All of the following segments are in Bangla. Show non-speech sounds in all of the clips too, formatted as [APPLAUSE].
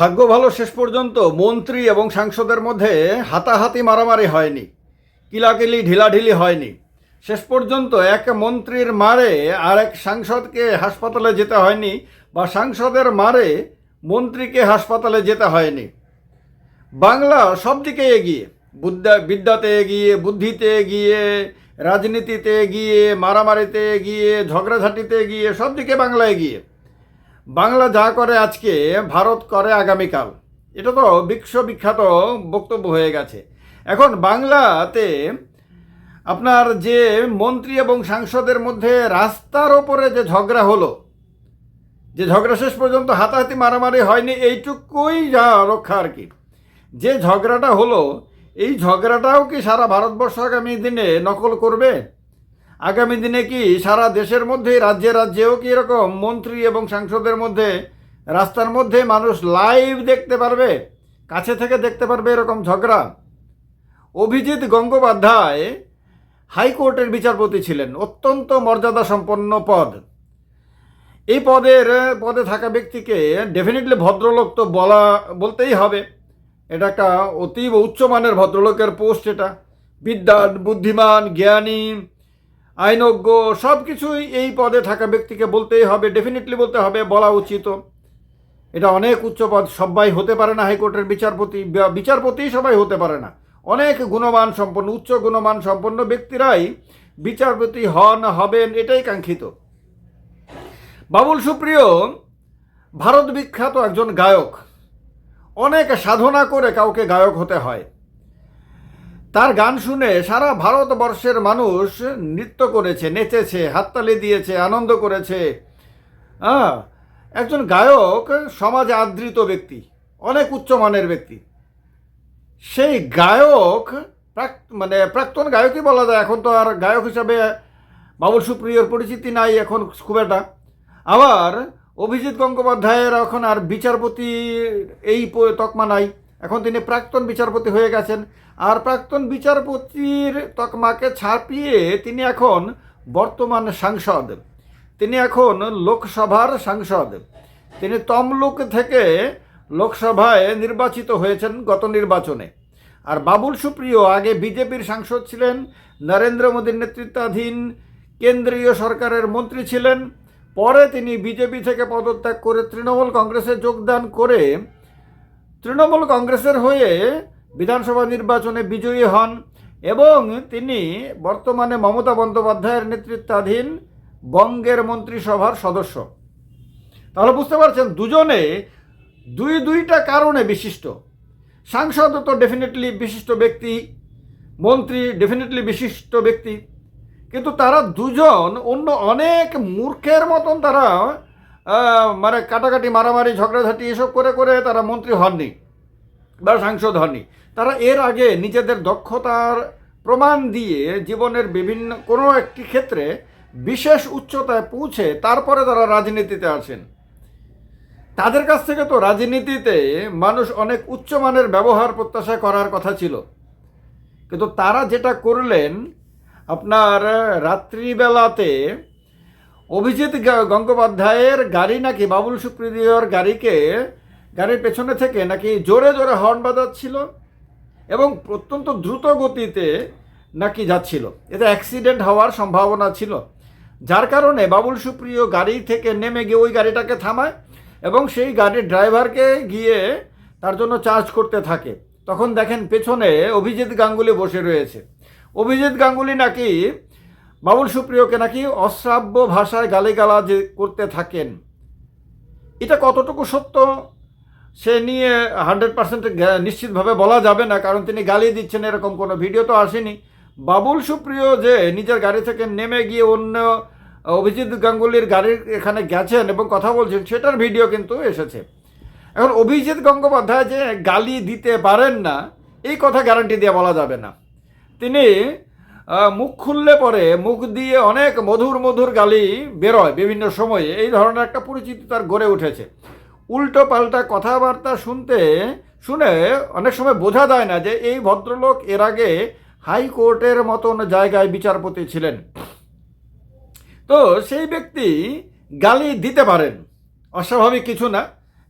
ভাগ্য ভালো শেষ পর্যন্ত মন্ত্রী এবং সাংসদের মধ্যে হাতাহাতি মারামারি হয়নি, কিলাকিলি ঢিলাঢিলি হয়নি। শেষ পর্যন্ত এক মন্ত্রীর মারে আর এক সাংসদকে হাসপাতালে যেতে হয়নি বা সাংসদের মারে মন্ত্রীকে হাসপাতালে যেতে হয়নি। বাংলা সব দিকে এগিয়ে, বুদ্ধা, বিদ্যাতে এগিয়ে, বুদ্ধিতে এগিয়ে, রাজনীতিতে এগিয়ে, মারামারিতে এগিয়ে, ঝগড়াঝাটিতে এগিয়ে, সব দিকে বাংলা এগিয়ে। বাংলা যা করে আজকে, ভারত করে আগামীকাল। এটা তো বিশ্ববিখ্যাত বক্তব্য হয়ে গেছে। এখন বাংলাতে আপনার যে মন্ত্রী এবং সাংসদের মধ্যে রাস্তার ওপরে যে ঝগড়া হলো, যে ঝগড়া শেষ পর্যন্ত হাতাহাতি মারামারি হয়নি, এইটুকুই যা রক্ষা আর কি। যে ঝগড়াটা হলো, এই ঝগড়াটাও কি সারা ভারতবর্ষ আগামী দিনে নকল করবে? আগামী দিনে কি সারা দেশের মধ্যে, রাজ্যে রাজ্যেও কি এরকম মন্ত্রী এবং সাংসদের মধ্যে, রাস্তার মধ্যে মানুষ লাইভ দেখতে পারবে? কাছে থেকে দেখতে পারবে এরকম ঝগড়া? অভিজিৎ গঙ্গোপাধ্যায় হাইকোর্টের বিচারপতি ছিলেন, অত্যন্ত মর্যাদা সম্পন্ন পদ। এই পদের, পদে থাকা ব্যক্তিকে ডেফিনেটলি ভদ্রলোক তো বলা, বলতেই হবে। এটা একটা অতীব উচ্চমানের ভদ্রলোকের পোস্ট এটা। বিদ্যান, বুদ্ধিমান, জ্ঞানী আইনজ্ঞ সব কিছুই এই পদে থাকা ব্যক্তিকে বলতেই হবে ডেফিনেটলি বলতে হবে, বলা উচিত। এটা অনেক উচ্চ পদ, সবাই হতে পারে না হাইকোর্টের বিচারপতি বিচারপতি সবাই হতে পারে না। অনেক গুণমান সম্পন্ন, উচ্চ গুণমান সম্পন্ন ব্যক্তিরাই বিচারপতি হন, হবেন, এটাই কাঙ্ক্ষিত। বাবুল সুপ্রিয়, ভারত বিখ্যাত একজন গায়ক। অনেক সাধনা করে কাউকে গায়ক হতে হয়। তার গান শুনে সারা ভারতবর্ষের মানুষ নৃত্য করেছে, নেচেছে, হাততালি দিয়েছে, আনন্দ করেছে। হ্যাঁ একজন গায়ক সমাজে আদৃত ব্যক্তি, অনেক উচ্চমানের ব্যক্তি। সেই গায়ক প্রাক মানে প্রাক্তন গায়কই বলা যায়, এখন তো আর গায়ক হিসাবে বাবুল সুপ্রিয়র পরিচিতি নাই এখন খুব একটা। আবার অভিজিৎ গঙ্গোপাধ্যায়ের এখন আর বিচারপতি এই তকমা নাই। এখন তিনি প্রাক্তন বিচারপতি হয়ে গেছেন। আর প্রাক্তন বিচারপতির তকমাকে ছাপিয়ে তিনি এখন বর্তমান সাংসদ। তিনি এখন লোকসভার সাংসদ। তিনি তমলুক থেকে লোকসভায় নির্বাচিত হয়েছেন গত নির্বাচনে। আর বাবুল সুপ্রিয় আগে বিজেপির সাংসদ ছিলেন, নরেন্দ্র মোদীর নেতৃত্বাধীন কেন্দ্রীয় সরকারের মন্ত্রী ছিলেন। পরে তিনি বিজেপি থেকে পদত্যাগ করে তৃণমূল কংগ্রেসে যোগদান করে তৃণমূল কংগ্রেসের হয়ে বিধানসভা নির্বাচনে বিজয়ী হন এবং তিনি বর্তমানে মমতা বন্দ্যোপাধ্যায়ের নেতৃত্বাধীন বঙ্গের মন্ত্রিসভার সদস্য। তাহলে বুঝতে পারছেন, দুজনে দুই দুইটা কারণে বিশিষ্ট। সাংসদ তো ডেফিনেটলি বিশিষ্ট ব্যক্তি, মন্ত্রী ডেফিনেটলি বিশিষ্ট ব্যক্তি। কিন্তু তারা দুজন অন্য অনেক মূর্খের মতন তারা মানে কাটাকাটি, মারামারি, ঝগড়াঝাটি এসব করে করে তারা মন্ত্রী হননি বা সাংসদ হননি। তারা এর আগে নিজেদের দক্ষতার প্রমাণ দিয়ে জীবনের বিভিন্ন, কোনো একটি ক্ষেত্রে বিশেষ উচ্চতায় পৌঁছে তারপরে তারা রাজনীতিতে আসেন। তাদের কাছ থেকে তো রাজনীতিতে মানুষ অনেক উচ্চমানের ব্যবহার প্রত্যাশা করার কথা ছিল। কিন্তু তারা যেটা করলেন, আপনার রাত্রিবেলাতে অভিজিৎ গঙ্গোপাধ্যায়ের গাড়ি নাকি বাবুল সুপ্রিয়র গাড়িকে, গাড়ির পেছনে থেকে নাকি জোরে জোরে হর্ন বাজাচ্ছিল এবং অত্যন্ত দ্রুত গতিতে নাকি যাচ্ছিল। এতে অ্যাক্সিডেন্ট হওয়ার সম্ভাবনা ছিল, যার কারণে বাবুল সুপ্রিয় গাড়ি থেকে নেমে গিয়ে ওই গাড়িটাকে থামায় এবং সেই গাড়ির ড্রাইভারকে গিয়ে তার জন্য চার্জ করতে থাকে। তখন দেখেন পেছনে অভিজিৎ গাঙ্গুলি বসে রয়েছে। অভিজিৎ গাঙ্গুলি নাকি বাবুল সুপ্রিয়কে নাকি অশ্রাব্য ভাষায় গালিগালাজ করতে থাকেন। এটা কতটুকু সত্য? সে নিয়ে হান্ড্রেড পার্সেন্ট নিশ্চিতভাবে বলা যাবে না, কারণ তিনি গালি দিচ্ছেন এরকম কোনো ভিডিও তো আসেনি। বাবুল সুপ্রিয় যে নিজের গাড়ি থেকে নেমে গিয়ে অন্য অভিজিৎ গাঙ্গুলির গাড়ির এখানে গেছেন এবং কথা বলছেন, সেটার ভিডিও কিন্তু এসেছে। এখন অভিজিৎ গঙ্গোপাধ্যায় যে গালি দিতে পারেন না, এই কথা গ্যারান্টি দিয়ে বলা যাবে না। তিনি মুখ খুললে পরে মুখ দিয়ে অনেক মধুর মধুর গালি বেরোয় বিভিন্ন সময়ে। এই ধরনের একটা পরিচিতি তার গড়ে উঠেছে। উল্টো পাল্টা কথাবার্তা শুনতে, শুনে অনেক সময় বোঝা যায় না যে এই ভদ্রলোক এর আগে হাইকোর্টের মতন জায়গায় বিচারপতি ছিলেন। তো সেই ব্যক্তি গালি দিতে পারেন। অস্বাভাবিক কিছু না।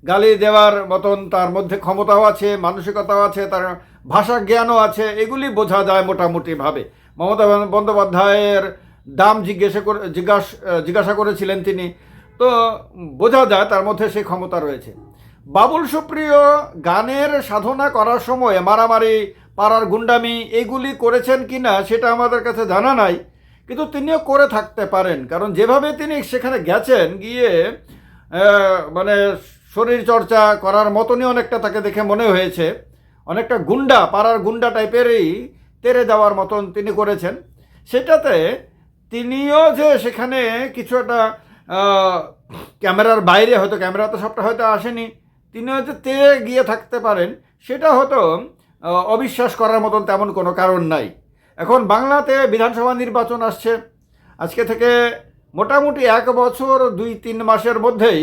গালি দেওয়ার মতন তার মধ্যে ক্ষমতাও আছে, মানসিকতাও আছে, তার ভাষা জ্ঞানও আছে, এগুলি বোঝা যায় মোটামুটিভাবে। মমতা বন্দ্যোপাধ্যায়ের দাম জিজ্ঞাসা করে জিজ্ঞাসা জিজ্ঞাসা করেছিলেন তিনি। তো বোঝা যায় তার মধ্যে সেই ক্ষমতা রয়েছে। বাবুল সুপ্রিয় গানের সাধনা করার সময় মারামারি, পাড়ার গুন্ডামি এগুলি করেছেন কিনা সেটা আমাদের কাছে জানা নাই, কিন্তু তিনিও করে থাকতে পারেন। কারণ যেভাবে তিনি সেখানে গেছেন, গিয়ে মানে শরীর চর্চা করার মতনই অনেকটা তাকে দেখে মনে হয়েছে। অনেকটা গুন্ডা, পাড়ার গুন্ডা টাইপেরই তেরে দেওয়ার মতন তিনি করেছেন। সেটাতে তিনিও যে সেখানে কিছু একটা ক্যামেরার বাইরে হয়তো, ক্যামেরা তো সবটা হয়তো আসেনি তিনি হয়তো তেরে গিয়ে থাকতে পারেন, সেটা হয়তো অবিশ্বাস করার মতন তেমন কোনো কারণ নাই। এখন বাংলাতে বিধানসভা নির্বাচন আসছে। আজকে থেকে মোটামুটি এক বছর দুই তিন মাসের মধ্যেই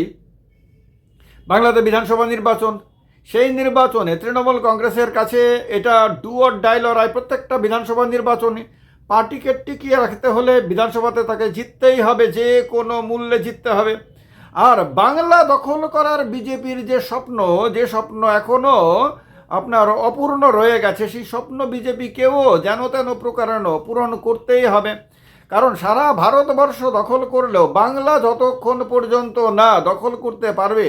বাংলাতে বিধানসভা নির্বাচন সেই নির্বাচনে তৃণমূল কংগ্রেসের কাছে এটা ডুয়ার ডাই লড়াই, প্রত্যেকটা বিধানসভা নির্বাচনে পার্টিকে টিকিয়ে রাখতে হলে বিধানসভাতে তাকে জিততেই হবে, যে কোনো মূল্যে জিততে হবে। আর বাংলা দখল করার বিজেপির যে স্বপ্ন যে স্বপ্ন এখনও আপনার অপূর্ণ রয়ে গেছে, সেই স্বপ্ন বিজেপিকেও যেন তেন প্রকারণ পূরণ করতেই হবে। কারণ সারা ভারতবর্ষ দখল করলেও বাংলা যতক্ষণ পর্যন্ত না দখল করতে পারবে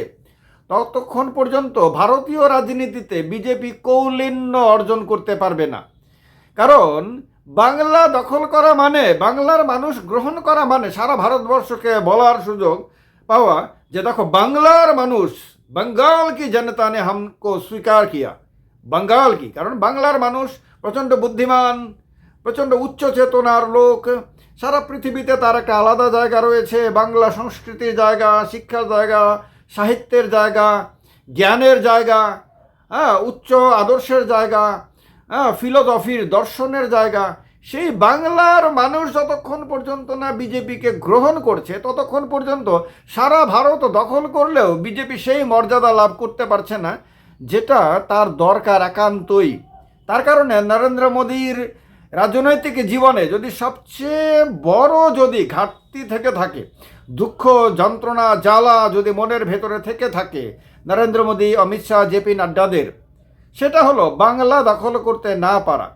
ততক্ষণ পর্যন্ত ভারতীয় রাজনীতিতে বিজেপি কৌলিন্য অর্জন করতে পারবে না কারণ বাংলা দখল করা মানে বাংলার মানুষ গ্রহণ করা মানে সারা ভারতবর্ষকে বলার সুযোগ পাওয়া যে দেখো বাংলার মানুষ बंगाल की जनता ने हमको स्वीकार किया বাঙ্গাল কি কারণ বাংলার মানুষ প্রচণ্ড বুদ্ধিমান প্রচণ্ড উচ্চ চেতনার লোক সারা পৃথিবীতে তার একটা আলাদা জায়গা রয়েছে বাংলা সংস্কৃতির জায়গা শিক্ষার জায়গা সাহিত্যের জায়গা, জ্ঞানের জায়গা হ্যাঁ উচ্চ আদর্শের জায়গা হ্যাঁ ফিলোসফির দর্শনের জায়গা, সেই বাংলার মানুষ যতক্ষণ পর্যন্ত না বিজেপিকে গ্রহণ করছে, ততক্ষণ পর্যন্ত সারা ভারত দখল করলেও বিজেপি সেই মর্যাদা লাভ করতে পারছে না, যেটা তার দরকার একান্তই। তার কারণে নরেন্দ্র মোদীর রাজনৈতিক জীবনে যদি সবচেয়ে বড় যদি ঘাটতি থেকে থাকে, দুঃখ, যন্ত্রণা, জ্বালা যদি মনের ভেতরে থেকে থাকে, নরেন্দ্র মোদী অমিত শাহ জেপি নাড্ডাদের, সেটা হলো বাংলা দখল করতে না পারা।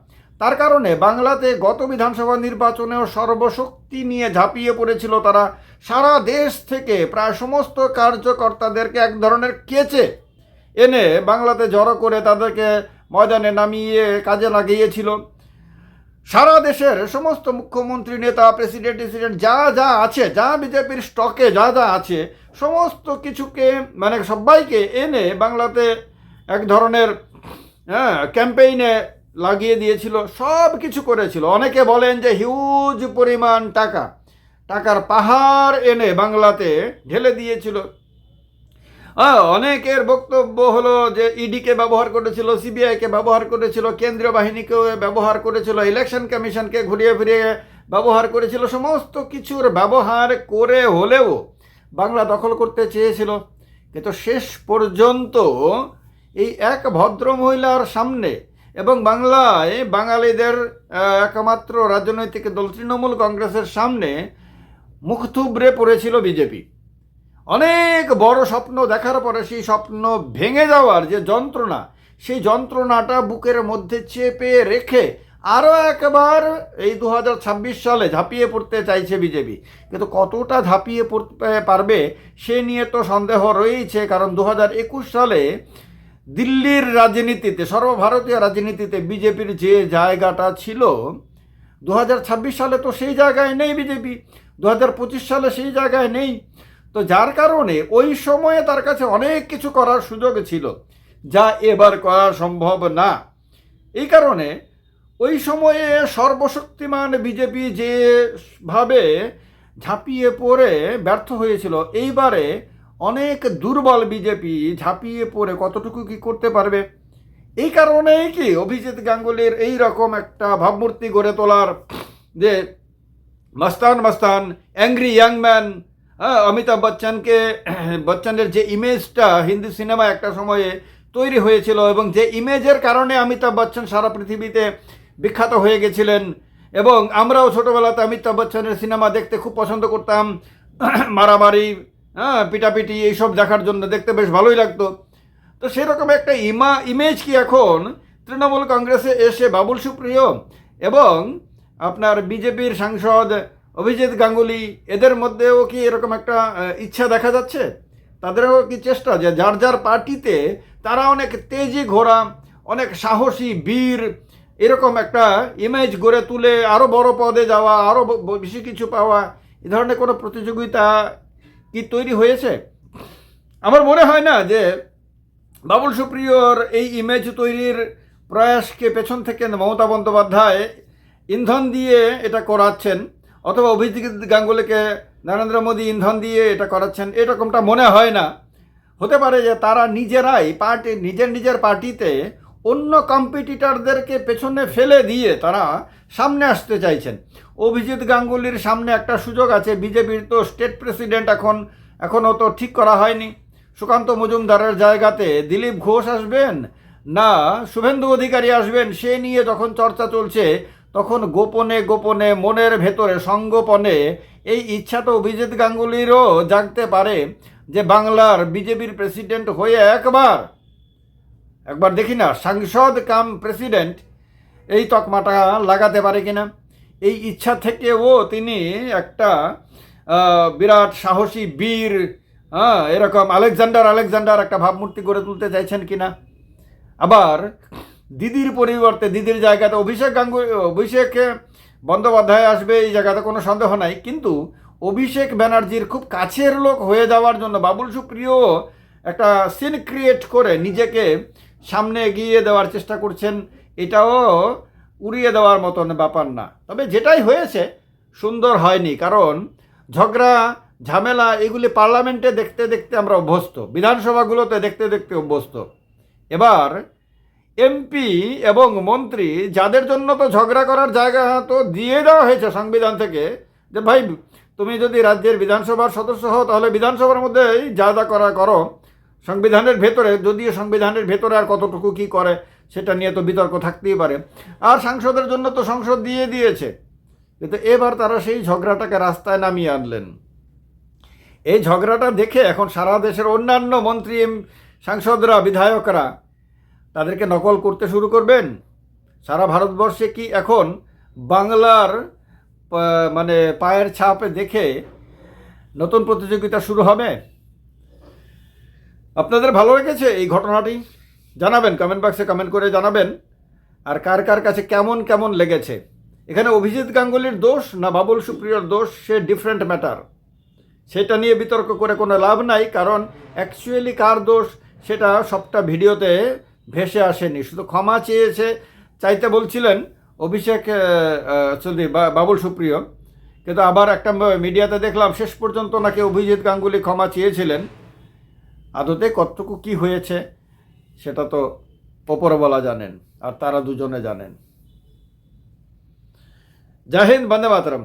তার কারণে বাংলাতে গত বিধানসভা নির্বাচনেও সর্বশক্তি নিয়ে ঝাঁপিয়ে পড়েছিল তারা। সারা দেশ থেকে প্রায় সমস্ত কার্যকর্তাদেরকে এক ধরনের কেচে এনে বাংলাতে জড়ো করে তাদেরকে ময়দানে নামিয়ে কাজে লাগিয়েছিল। সারা দেশের সমস্ত মুখ্যমন্ত্রী, নেতা, প্রেসিডেন্ট টেসিডেন্ট যা যা আছে, যা বিজেপির স্টকে যা যা আছে, সমস্ত কিছুকে মানে সবাইকে এনে বাংলাতে এক ধরনের হ্যাঁ ক্যাম্পেইনে লাগিয়ে দিয়েছিল, সব কিছু করেছিল। অনেকে বলেন যে হিউজ পরিমাণ টাকা, টাকার পাহাড় এনে বাংলাতে ঢেলে দিয়েছিল। অনেকের বক্তব্য হলো যে ইডিকে ব্যবহার করেছিল সিবিআইকে ব্যবহার করেছিল, কেন্দ্রীয় বাহিনীকেও ব্যবহার করেছিল ইলেকশন কমিশনকে ঘুরিয়ে ফিরিয়ে ব্যবহার করেছিল, সমস্ত কিছুর ব্যবহার করে হলেও বাংলা দখল করতে চেয়েছিল। কিন্তু শেষ পর্যন্ত এই এক ভদ্র মহিলার সামনে এবং বাংলায় বাঙালিদের একমাত্র রাজনৈতিক দল তৃণমূল কংগ্রেসের সামনে মুখ থুবড়ে পড়েছিল বিজেপি। অনেক বড় স্বপ্ন দেখার পরে সেই স্বপ্ন ভেঙে যাওয়ার যে যন্ত্রণা, সেই যন্ত্রণাটা বুকের মধ্যে চেপে রেখে আরও একবার এই দু হাজার ছাব্বিশ সালে ঝাঁপিয়ে পড়তে চাইছে বিজেপি। কিন্তু কতটা ঝাঁপিয়ে পড়তে পারবে সে নিয়ে তো সন্দেহ রয়েছে কারণ দু হাজার একুশ সালে দিল্লির রাজনীতিতে, সর্বভারতীয় রাজনীতিতে বিজেপির যে জায়গাটা ছিল দু হাজার ছাব্বিশ সালে তো সেই জায়গায় নেই বিজেপি দু হাজার পঁচিশ সালে সেই জায়গায় নেই। তো যার কারণে ওই সময়ে তার কাছে অনেক কিছু করার সুযোগ ছিল, যা এবার করা সম্ভব না। এই কারণে ওই সময়ে সর্বশক্তিমান বিজেপি যেভাবে ঝাঁপিয়ে পড়ে, ব্যর্থ হয়েছিল, এইবারে অনেক দুর্বল বিজেপি ঝাঁপিয়ে পড়ে কতটুকু কি করতে পারবে? এই কারণেই কি অভিজিৎ গাঙ্গুলির এই রকম একটা ভাবমূর্তি গড়ে তোলার যে মাস্তান মাস্তান, অ্যাংরি ইয়াং ম্যান হ্যাঁ অমিতাভ বচ্চনকে, [CLEARS THROAT] বচ্চনের যে ইমেজটা হিন্দি সিনেমা একটা সময়ে তৈরি হয়েছিল এবং যে ইমেজের কারণে অমিতাভ বচ্চন সারা পৃথিবীতে বিখ্যাত হয়ে গেছিলেন এবং আমরাও ছোটোবেলাতে অমিতাভ বচ্চনের সিনেমা দেখতে খুব পছন্দ করতাম। [CLEARS THROAT] মারামারি হ্যাঁ পিটাপিটি এইসব দেখার জন্য দেখতে বেশ ভালোই লাগতো। তো সেরকম একটা ইমা ইমেজ কি এখন? তৃণমূল কংগ্রেসে এসে বাবুল সুপ্রিয় এবং আপনার বিজেপির সাংসদ অভিজিৎ গাঙ্গুলি, এদের মধ্যেও কি এরকম একটা ইচ্ছা দেখা যাচ্ছে? তাদেরও কি চেষ্টা যে যার যার পার্টিতে তারা অনেক তেজি ঘোড়া, অনেক সাহসী বীর, এরকম একটা ইমেজ গড়ে তুলে আরও বড় পদে যাওয়া আরও বেশি কিছু পাওয়া, এ ধরনের কোনো প্রতিযোগিতা কি তৈরি হয়েছে? আমার মনে হয় না যে বাবুল সুপ্রিয়র এই ইমেজ তৈরির প্রয়াসকে পেছন থেকে মমতা বন্দ্যোপাধ্যায় ইন্ধন দিয়ে এটা করাচ্ছেন। অথবা অভিজিৎ গাঙ্গুলিকে নরেন্দ্র মোদী ইন্ধন দিয়ে এটা করাচ্ছেন, এরকমটা মনে হয় না। হতে পারে যে তারা নিজেরাই পার্টি, নিজের নিজের পার্টিতে অন্য কম্পিটিটারদেরকে পেছনে ফেলে দিয়ে তারা সামনে আসতে চাইছেন। অভিজিৎ গাঙ্গুলির সামনে একটা সুযোগ আছে, বিজেপির তো স্টেট প্রেসিডেন্ট এখন, এখনও তো ঠিক করা হয়নি। সুকান্ত মজুমদারের জায়গাতে দিলীপ ঘোষ আসবেন না, শুভেন্দু অধিকারী আসবেন, সে নিয়ে যখন চর্চা চলছে তখন গোপনে গোপনে মনের ভেতরে সঙ্গোপনে এই ইচ্ছা তো অভিজিৎ গাঙ্গুলিরও জাগতে পারে যে বাংলার বিজেপির প্রেসিডেন্ট হয়ে একবার। একবার দেখি না, সাংসদ কাম প্রেসিডেন্ট এই তকমাটা লাগাতে পারে কিনা। এই ইচ্ছা থেকেও তিনি একটা বিরাট সাহসী বীর হ্যাঁ এরকম আলেকজান্ডার আলেকজান্ডার একটা ভাবমূর্তি গড়ে তুলতে চাইছেন কিনা। আবার দিদির পরিবর্তে, দিদির জায়গাতে অভিষেক গাঙ্গুলি অভিষেক বন্দ্যোপাধ্যায় আসবে, এই জায়গাতে কোনো সন্দেহ নাই। কিন্তু অভিষেক ব্যানার্জির খুব কাছের লোক হয়ে যাওয়ার জন্য বাবুল সুপ্রিয় একটা সিন ক্রিয়েট করে নিজেকে সামনে এগিয়ে দেওয়ার চেষ্টা করছেন, এটাও উড়িয়ে দেওয়ার মতন ব্যাপার না। তবে যেটাই হয়েছে, সুন্দর হয়নি, কারণ ঝগড়া, ঝামেলা এগুলি পার্লামেন্টে দেখতে দেখতে আমরা অভ্যস্ত, বিধানসভাগুলোতে দেখতে দেখতে অভ্যস্ত। এবার এমপি এবং মন্ত্রী, যাদের জন্য তো ঝগড়া করার জায়গা তো দিয়ে দেওয়া হয়েছে সংবিধান থেকে, যে ভাই, তুমি যদি রাজ্যের বিধানসভার সদস্য হও, তাহলে বিধানসভার মধ্যেই যা যা করা করো, সংবিধানের ভেতরে, যদিও সংবিধানের ভেতরে আর কতটুকু কি করে, সেটা নিয়ে তো বিতর্ক থাকতেই পারে। আর সাংসদের জন্য তো সংসদ দিয়ে দিয়েছে। কিন্তু এবার তারা সেই ঝগড়াটাকে রাস্তায় নামিয়ে আনলেন। এই ঝগড়াটা দেখে এখন সারা দেশের অন্যান্য মন্ত্রী, সাংসদরা, বিধায়করা তাদেরকে নকল করতে শুরু করবেন? সারা ভারতবর্ষে কি এখন বাংলার মানে পায়ের ছাপে দেখে নতুন প্রতিযোগিতা শুরু হবে? আপনাদের ভালো লেগেছে এই ঘটনাটি? জানাবেন কমেন্ট বক্সে কমেন্ট করে জানাবেন। আর কার কার কাছে কেমন কেমন লেগেছে? এখানে অভিজিৎ গাঙ্গুলির দোষ না বাবুল সুপ্রিয়র দোষ, সে ডিফারেন্ট ম্যাটার সেটা নিয়ে বিতর্ক করে কোনো লাভ নাই, কারণ অ্যাকচুয়ালি কার দোষ? সেটা সবটা ভিডিওতে ভেসে আসেনি, শুধু ক্ষমা চেয়েছে, চাইতে বলছিলেন অভিষেক সরি বাবুল সুপ্রিয়। কিন্তু আবার একটা মিডিয়াতে দেখলাম, শেষ পর্যন্ত নাকি অভিজিৎ গাঙ্গুলি ক্ষমা চেয়েছিলেন। আদতে কতটুকু কি হয়েছে, সেটা তো ওপরওয়ালা জানেন, আর তারা দুজনে জানেন। জয় হিন্দ, বন্দে মাতরম।